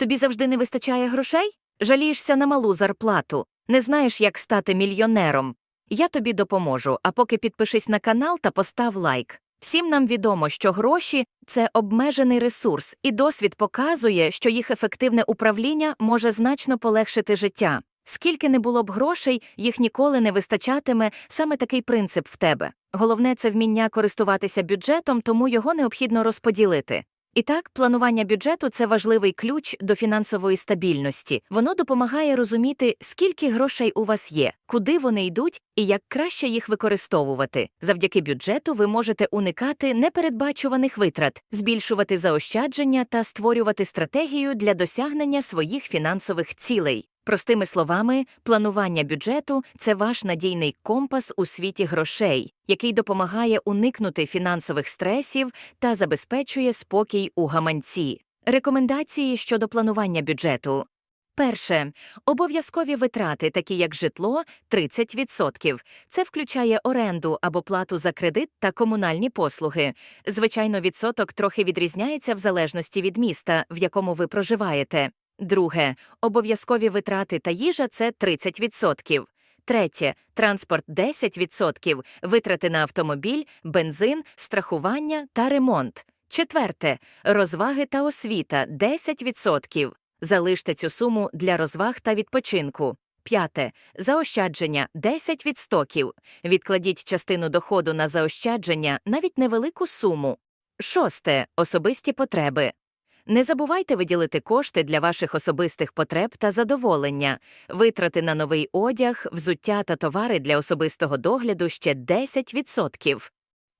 Тобі завжди не вистачає грошей? Жалієшся на малу зарплату, не знаєш, як стати мільйонером. Я тобі допоможу, а поки підпишись на канал та постав лайк. Всім нам відомо, що гроші це обмежений ресурс, і досвід показує, що їх ефективне управління може значно полегшити життя. Скільки не було б грошей, їх ніколи не вистачатиме саме такий принцип в тебе. Головне це вміння користуватися бюджетом, тому його необхідно розподілити. І так, планування бюджету це важливий ключ до фінансової стабільності. Воно допомагає розуміти, скільки грошей у вас є, куди вони йдуть і як краще їх використовувати. Завдяки бюджету ви можете уникати непередбачуваних витрат, збільшувати заощадження та створювати стратегію для досягнення своїх фінансових цілей. Простими словами, планування бюджету це ваш надійний компас у світі грошей, який допомагає уникнути фінансових стресів та забезпечує спокій у гаманці. Рекомендації щодо планування бюджету. Перше. Обов'язкові витрати, такі як житло 30%. Це включає оренду або плату за кредит та комунальні послуги. Звичайно, відсоток трохи відрізняється в залежності від міста, в якому ви проживаєте. Друге. Обов'язкові витрати та їжа це 30%. Третє транспорт 10%, витрати на автомобіль, бензин, страхування та ремонт. Четверте розваги та освіта 10%. Залиште цю суму для розваг та відпочинку. П'яте заощадження 10%. Відкладіть частину доходу на заощадження, навіть невелику суму. Шосте особисті потреби. Не забувайте виділити кошти для ваших особистих потреб та задоволення, витрати на новий одяг, взуття та товари для особистого догляду ще 10%.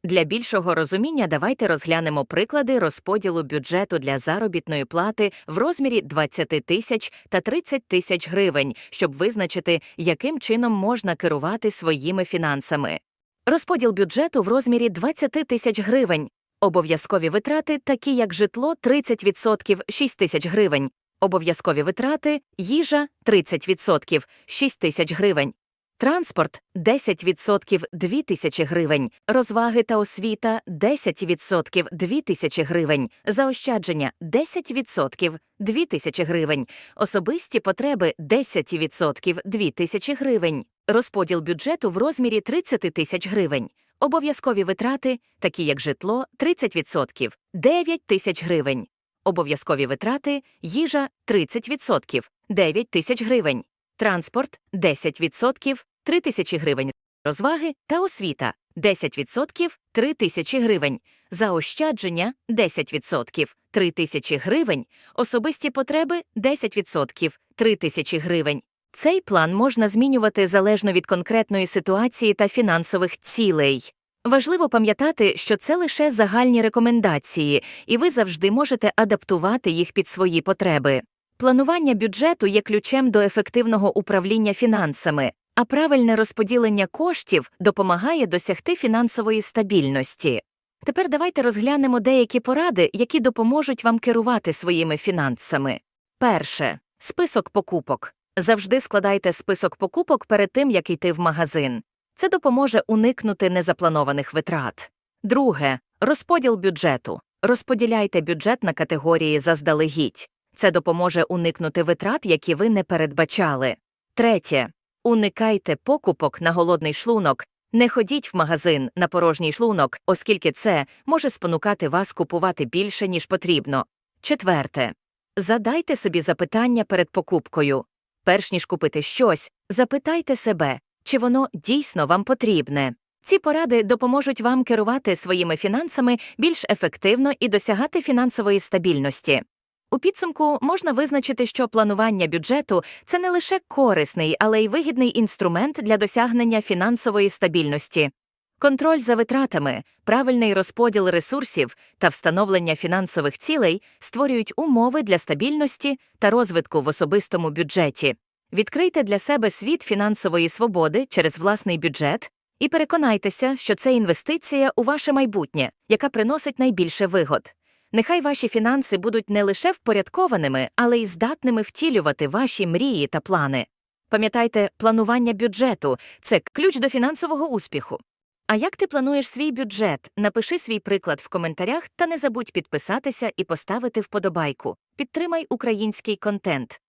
Для більшого розуміння давайте розглянемо приклади розподілу бюджету для заробітної плати в розмірі 20 тисяч та 30 тисяч гривень, щоб визначити, яким чином можна керувати своїми фінансами. Розподіл бюджету в розмірі 20 тисяч гривень. Обов'язкові витрати, такі як житло 30% 6 тисяч гривень, обов'язкові витрати, їжа 30% 6 тисяч гривень, транспорт 10% 2 тисячі гривень, розваги та освіта 10% 2 тисячі гривень, заощадження 10% 2 тисячі гривень, особисті потреби 10% 2 тисячі гривень, розподіл бюджету в розмірі 30 тисяч гривень. Обов'язкові витрати, такі як житло 30%, 9 тисяч гривень. Обов'язкові витрати, їжа 30%, 9 тисяч гривень. Транспорт 10%, 3 тисячі гривень. Розваги та освіта 10%, 3 тисячі гривень. Заощадження 10%, 3 тисячі гривень. Особисті потреби 10%, 3 тисячі гривень. Цей план можна змінювати залежно від конкретної ситуації та фінансових цілей. Важливо пам'ятати, що це лише загальні рекомендації, і ви завжди можете адаптувати їх під свої потреби. Планування бюджету є ключем до ефективного управління фінансами, а правильне розподілення коштів допомагає досягти фінансової стабільності. Тепер давайте розглянемо деякі поради, які допоможуть вам керувати своїми фінансами. Перше список покупок. Завжди складайте список покупок перед тим, як йти в магазин. Це допоможе уникнути незапланованих витрат. Друге розподіл бюджету. Розподіляйте бюджет на категорії заздалегідь. Це допоможе уникнути витрат, які ви не передбачали. Третє уникайте покупок на голодний шлунок. Не ходіть в магазин на порожній шлунок, оскільки це може спонукати вас купувати більше, ніж потрібно. Четверте задайте собі запитання перед покупкою. Перш ніж купити щось, запитайте себе, чи воно дійсно вам потрібне. Ці поради допоможуть вам керувати своїми фінансами більш ефективно і досягати фінансової стабільності. У підсумку можна визначити, що планування бюджету це не лише корисний, але й вигідний інструмент для досягнення фінансової стабільності. Контроль за витратами, правильний розподіл ресурсів та встановлення фінансових цілей створюють умови для стабільності та розвитку в особистому бюджеті. Відкрийте для себе світ фінансової свободи через власний бюджет і переконайтеся, що це інвестиція у ваше майбутнє, яка приносить найбільше вигод. Нехай ваші фінанси будуть не лише впорядкованими, але й здатними втілювати ваші мрії та плани. Пам'ятайте, планування бюджету це ключ до фінансового успіху. А як ти плануєш свій бюджет? Напиши свій приклад в коментарях та не забудь підписатися і поставити вподобайку. Підтримай український контент.